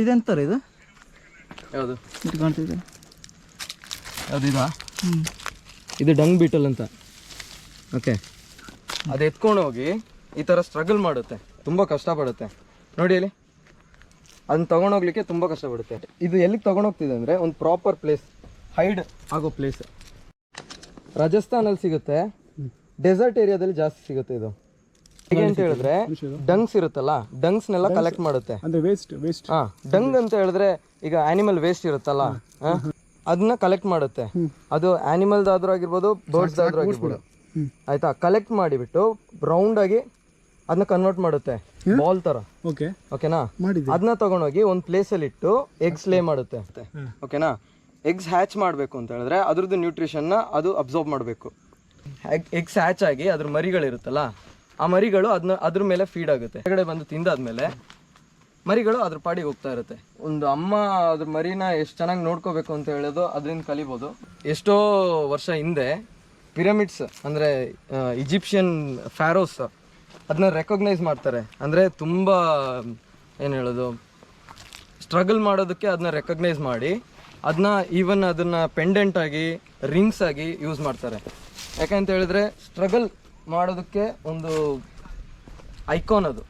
ಇದೆಂತಾರೆ ಇದು? ಯಾವುದು? ಇದು ಕಾಣ್ತಿದೆ ಯಾವುದು ಇದಾ? ಡಂಗ್ ಬೀಟಲ್ ಅಂತ. ಓಕೆ ಅದು ಎತ್ಕೊಂಡು ಹೋಗಿ ಈ ಥರ ಸ್ಟ್ರಗಲ್ ಮಾಡುತ್ತೆ. ತುಂಬ ಕಷ್ಟಪಡುತ್ತೆ. ನೋಡಿ ಅಲ್ಲಿ ಅದನ್ನ ತಗೊಂಡೋಗ್ಲಿಕ್ಕೆ ತುಂಬ ಕಷ್ಟಪಡುತ್ತೆ. ಇದು ಎಲ್ಲಿಗೆ ತಗೊಂಡೋಗ್ತಿದೆ ಅಂದರೆ ಒಂದು ಪ್ರಾಪರ್ ಪ್ಲೇಸ್ ಹೈಡ್ ಆಗೋ ಪ್ಲೇಸ್ ರಾಜಸ್ಥಾನಲ್ಲಿ ಸಿಗುತ್ತೆ. ಡೆಸರ್ಟ್ ಏರಿಯಾದಲ್ಲಿ ಜಾಸ್ತಿ ಸಿಗುತ್ತೆ ಇದು. ಹೇಗೆ ಅಂತ ಹೇಳಿದ್ರೆ ಡಂಗ್ಸ್ ಇರುತ್ತಲ್ಲ ಡಂಗ್ಸ್ನೆಲ್ಲ ಕಲೆಕ್ಟ್ ಮಾಡುತ್ತೆ. ಅಂದ್ರೆ ವೇಸ್ಟ್ ವೇಸ್ಟ್ ಹಾ ಡಂಗ್ ಅಂತ ಹೇಳಿದ್ರೆ ಈಗ ಆನಿಮಲ್ ವೇಸ್ಟ್ ಇರುತ್ತಲ್ಲ ಅದನ್ನ ಕಲೆಕ್ಟ್ ಮಾಡುತ್ತೆ. ಅದು ಆನಿಮಲ್ದಾದ್ರೂ ಆಗಿರ್ಬೋದು ಬರ್ಡ್ಸ್ದಾದ್ರೂ ಆಗಿರ್ಬೋದು. ಆಯ್ತಾ? ಕಲೆಕ್ಟ್ ಮಾಡಿಬಿಟ್ಟು ರೌಂಡ್ ಆಗಿ ಅದನ್ನ ಕನ್ವರ್ಟ್ ಮಾಡುತ್ತೆ. ಬಾಲ್ ತರ. ಓಕೆ ಓಕೆನಾ ಅದನ್ನ ತಗೊಂಡೋಗಿ ಒಂದು ಪ್ಲೇಸಲ್ಲಿ ಇಟ್ಟು ಎಗ್ಸ್ ಲೇ ಮಾಡುತ್ತೆ. ಓಕೆನಾ ಎಗ್ಸ್ ಹ್ಯಾಚ್ ಮಾಡಬೇಕು ಅಂತ ಹೇಳಿದ್ರೆ ಅದ್ರದ್ದು ನ್ಯೂಟ್ರಿಷನ್ನ ಅದು ಅಬ್ಸರ್ವ್ ಮಾಡಬೇಕು. ಎಗ್ಸ್ ಹ್ಯಾಚ್ ಆಗಿ ಅದ್ರ ಮರಿಗಳಿರುತ್ತಲ್ಲ ಆ ಮರಿಗಳು ಅದನ್ನ ಅದ್ರ ಮೇಲೆ ಫೀಡ್ ಆಗುತ್ತೆ. ಹೊರಗಡೆ ಬಂದು ತಿಂದಾದ್ಮೇಲೆ ಮರಿಗಳು ಅದ್ರ ಪಾಡಿಗೆ ಹೋಗ್ತಾ ಇರುತ್ತೆ. ಒಂದು ಅಮ್ಮ ಅದ್ರ ಮರಿನ ಎಷ್ಟು ಚೆನ್ನಾಗಿ ನೋಡ್ಕೋಬೇಕು ಅಂತ ಹೇಳೋದು ಅದರಿಂದ ಕಲಿಬೋದು. ಎಷ್ಟೋ ವರ್ಷ ಹಿಂದೆ ಪಿರಮಿಡ್ಸ್ ಅಂದರೆ ಈಜಿಪ್ಷಿಯನ್ ಫ್ಯಾರೋಸ್ ಅದನ್ನ ರೆಕಗ್ನೈಸ್ ಮಾಡ್ತಾರೆ. ಅಂದರೆ ತುಂಬ ಏನು ಹೇಳೋದು ಸ್ಟ್ರಗಲ್ ಮಾಡೋದಕ್ಕೆ ಅದನ್ನ ರೆಕಗ್ನೈಸ್ ಮಾಡಿ ಅದನ್ನ ಈವನ್ ಅದನ್ನ ಪೆಂಡೆಂಟ್ ಆಗಿ ರಿಂಗ್ಸ್ ಆಗಿ ಯೂಸ್ ಮಾಡ್ತಾರೆ. ಯಾಕಂತ ಹೇಳಿದ್ರೆ ಸ್ಟ್ರಗಲ್ ಮಾಡೋದಕ್ಕೆ ಒಂದು ಐಕಾನ್ ಅದು.